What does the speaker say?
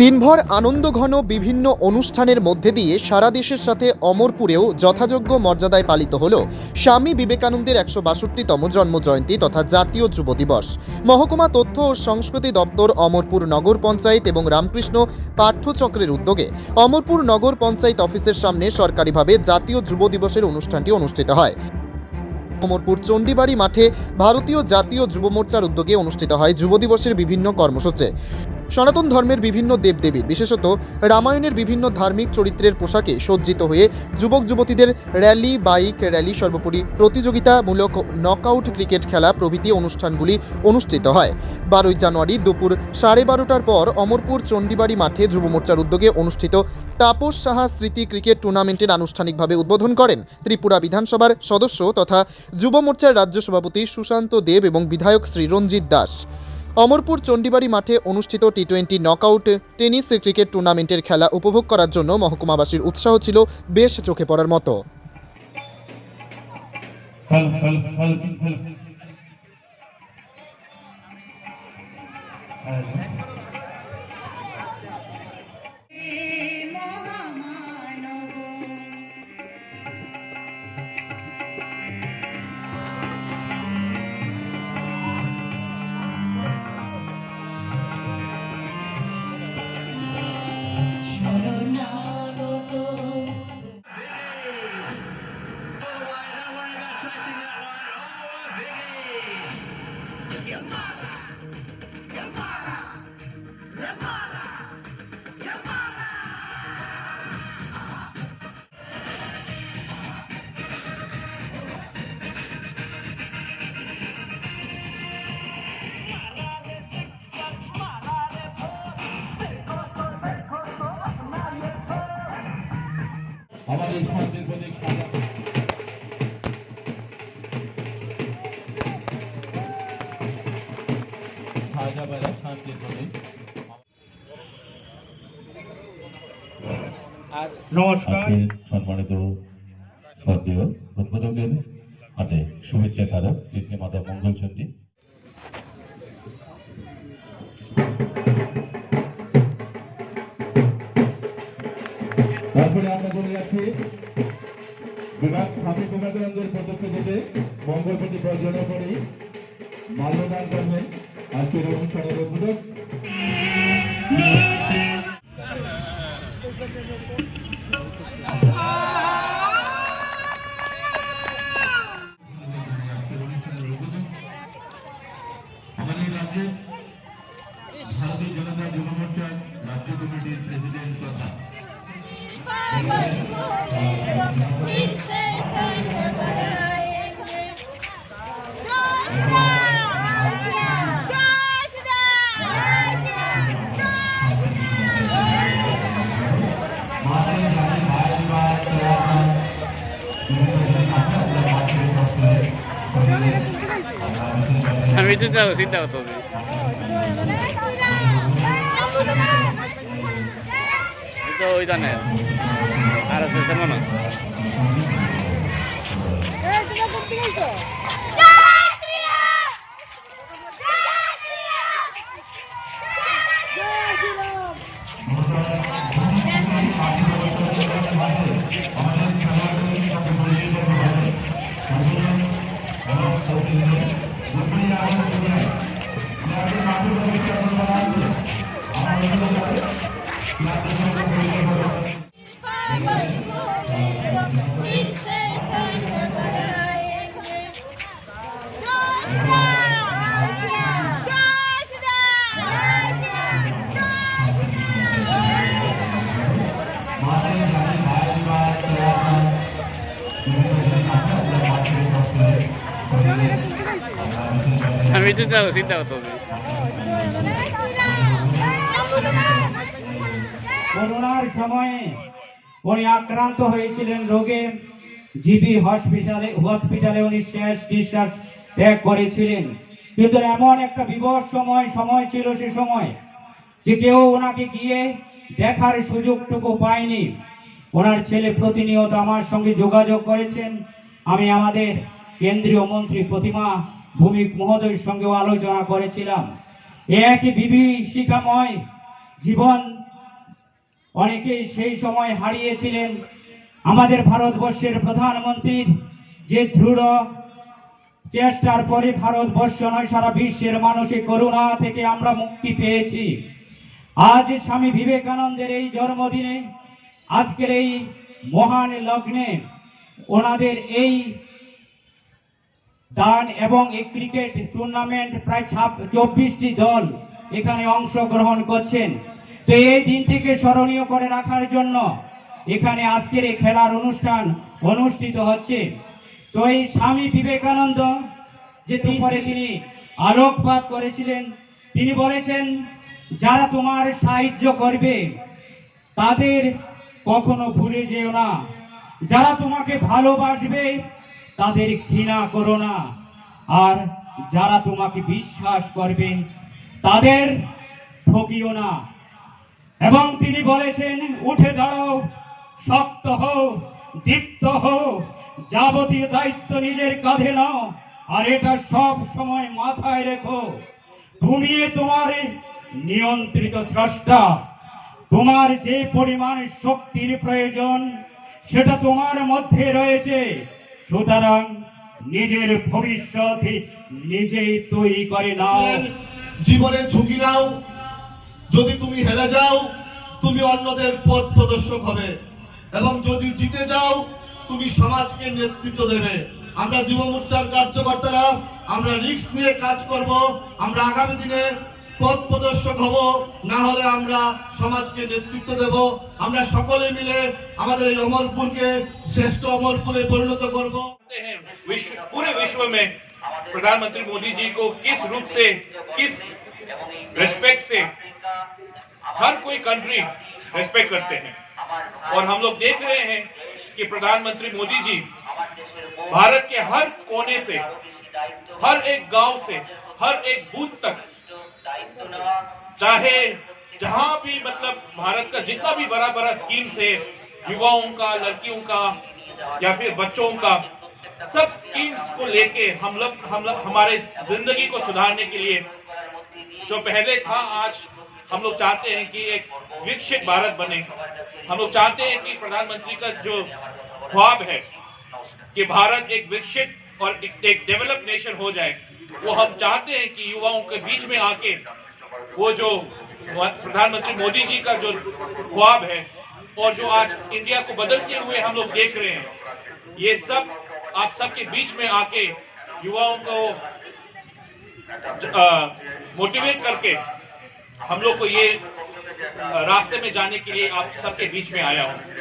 দিনভর আনন্দঘন বিভিন্ন অনুষ্ঠানের মধ্যে দিয়ে সারা দেশের সাথে অমরপুরেও যথাযোগ্য মর্যাদায় পালিত হল স্বামী বিবেকানন্দের একশো বাষট্টিতম জন্মজয়ন্তী তথা জাতীয় যুব দিবস। মহকুমা তথ্য ও সংস্কৃতি দপ্তর অমরপুর নগর পঞ্চায়েত এবং রামকৃষ্ণ পাঠ্যচক্রের উদ্যোগে অমরপুর নগর পঞ্চায়েত অফিসের সামনে সরকারিভাবে জাতীয় যুব দিবসের অনুষ্ঠানটি অনুষ্ঠিত হয়। অমরপুর চণ্ডীবাড়ি মাঠে ভারতীয় জাতীয় যুব মোর্চার উদ্যোগে অনুষ্ঠিত হয় যুব দিবসের বিভিন্ন কর্মসূচি। সনাতন ধর্মের বিভিন্ন দেবদেবীর বিশেষত রামায়ণের বিভিন্ন ধার্মিক চরিত্রের পোশাকে সজ্জিত হয়ে যুবক যুবতীদের র্যালি, বাইক র্যালি, সর্বোপরি প্রতিযোগিতামূলক নকআউট ক্রিকেট খেলা প্রভৃতি অনুষ্ঠানগুলি অনুষ্ঠিত হয়। বারোই জানুয়ারি দুপুর সাড়ে বারোটার পর অমরপুর চণ্ডীবাড়ি মাঠে যুব মোর্চার উদ্যোগে অনুষ্ঠিত তাপস সাহা স্মৃতি ক্রিকেট টুর্নামেন্টের আনুষ্ঠানিকভাবে উদ্বোধন করেন ত্রিপুরা বিধানসভার সদস্য তথা যুব মোর্চার রাজ্য সভাপতি সুশান্ত দেব এবং বিধায়ক শ্রী রঞ্জিত দাস। অমরপুর চণ্ডীবাড়ি মাঠে অনুষ্ঠিত T twenty knockout tennis cricket টুর্নামেন্টের খেলা উপভোগ করার জন্য মহকুমাবাসীর উৎসাহ ছিল বেশ চোখে পড়ার মতো। আমাদের শান্তির প্রতীক নমস্কার। সম্মানিত সদীয় উদ্বোধকের হাতে শুভেচ্ছা স্মারক শ্রী শ্রী মাতা মঙ্গলচন্ডী তারপরে আমরা বলে যাচ্ছি। বিভাগ স্বামী বিবেকানন্দের পদক্ষেপে মঙ্গলপতি বর্জনা করে মাল্যদান করবেন আজকের অনুষ্ঠানের উদ্বোধক জনতা যুব মোর্চার রাজ্য কমিটির প্রেসিডেন্ট তথা 見てたこと見てたことね。তো ওই জানে আর আছে তেমন না Tapi itu tak, 見てたの、見たことない。করোনার সময়ে উনি আক্রান্ত হয়েছিলেন রোগে। জিবি হসপিটালে হসপিটালে উনি শেষ নিঃশ্বাস ত্যাগ করেছিলেন। কিন্তু এমন একটা বিবশ সময় সময় ছিল সে সময় যে কেউ ওনাকে গিয়ে দেখার সুযোগটুকু পায়নি। ওনার ছেলে প্রতিনিয়ত আমার সঙ্গে যোগাযোগ করেছেন। আমি আমাদের কেন্দ্রীয় মন্ত্রী প্রতিমা ভূমিক মহোদয়ের সঙ্গেও আলোচনা করেছিলাম। একই বিভীষিকাময় জীবন অনেকেই সেই সময় হারিয়েছিলেন। আমাদের ভারতবর্ষের প্রধানমন্ত্রীর যে দৃঢ় চেষ্টার পরে ভারতবর্ষ নয়, সারা বিশ্বের মানুষের করুণা থেকে আমরা মুক্তি পেয়েছি। আজ স্বামী বিবেকানন্দের এই জন্মদিনে, আজকের এই মহান লগ্নে ওনাদের এই দান এবং এই ক্রিকেট টুর্নামেন্ট প্রায় চব্বিশটি দল এখানে অংশগ্রহণ করছেন। তো এই দিনটিকে স্মরণীয় করে রাখার জন্য এখানে আজকের এই খেলার অনুষ্ঠান অনুষ্ঠিত হচ্ছে। তো এই স্বামী বিবেকানন্দ যে পরে তিনি আলোকপাত করেছিলেন, তিনি বলেছেন, যারা তোমার সাহায্য করবে, তাদের কখনো ভুলে যেও না। যারা তোমাকে ভালোবাসবে, তাদের ঘৃণা করো না। আর যারা তোমাকে বিশ্বাস করবে, তাদের ঠকিও না। এবং তিনি বলেছেন, উঠে দাঁড়াও, শক্ত হও, দীপ্ত হও, যাবতীয় দায়িত্ব নিজের কাঁধে নাও, আর এটা সব সময় মাথায় রেখো। তুমি তোমার নিয়ন্ত্রিত স্রষ্টা। তোমার যে পরিমাণ শক্তির প্রয়োজন, সেটা তোমার মধ্যে রয়েছে। সুতরাং নিজের ভবিষ্যৎ নিজেই তৈরি করে নাও জীবনের ঝুঁকি নাও যদি তুমি হেরে যাও তুমি অন্যদের পথ প্রদর্শক হবে এবং যদি জিতে যাও তুমি সমাজকে নেতৃত্ব দেবে আমরা যুব মোর্চার কার্যকর্তারা আমরা রিস্ক নিয়ে কাজ করব আমরা আগামী দিনে পথ প্রদর্শক হব না হলে আমরা সমাজকে নেতৃত্ব দেব আমরা সকলে মিলে আমাদের এই অমরপুরকে শ্রেষ্ঠ অমরপুরে পরিণত করব जानते हैं विश्व पूरे विश्व में प्रधानमंत्री मोदी जी को किस रूप से किस रिस्पेक्ट से हर कोई कंट्री रेस्पेक्ट करते हैं। और हम लोग देख रहे हैं कि प्रधानमंत्री मोदी जी भारत के हर कोने से, हर एक गाँव से, हर एक बूथ तक, चाहे जहाँ भी मतलब भारत का जितना भी बड़ा बड़ा स्कीम से युवाओं का, लड़कियों का, या फिर बच्चों का, सब स्कीम्स को लेके हम लोग हम लोग, हमारे ज़िंदगी को सुधारने के लिए जो पहले था, आज हम लोग चाहते हैं कि एक विकसित भारत बने। हम लोग चाहते हैं कि प्रधानमंत्री का जो ख्वाब है कि भारत एक विकसित और एक, डेवलप नेशन हो जाए वो हम चाहते हैं कि युवाओं के बीच में आके वो जो प्रधानमंत्री मोदी जी का जो ख्वाब है और जो आज इंडिया को बदलते हुए हम लोग देख रहे हैं ये सब आप सबके बीच में आके युवाओं को मोटिवेट करके हम लोग को ये रास्ते में जाने के लिए आप सबके बीच में आया हूँ।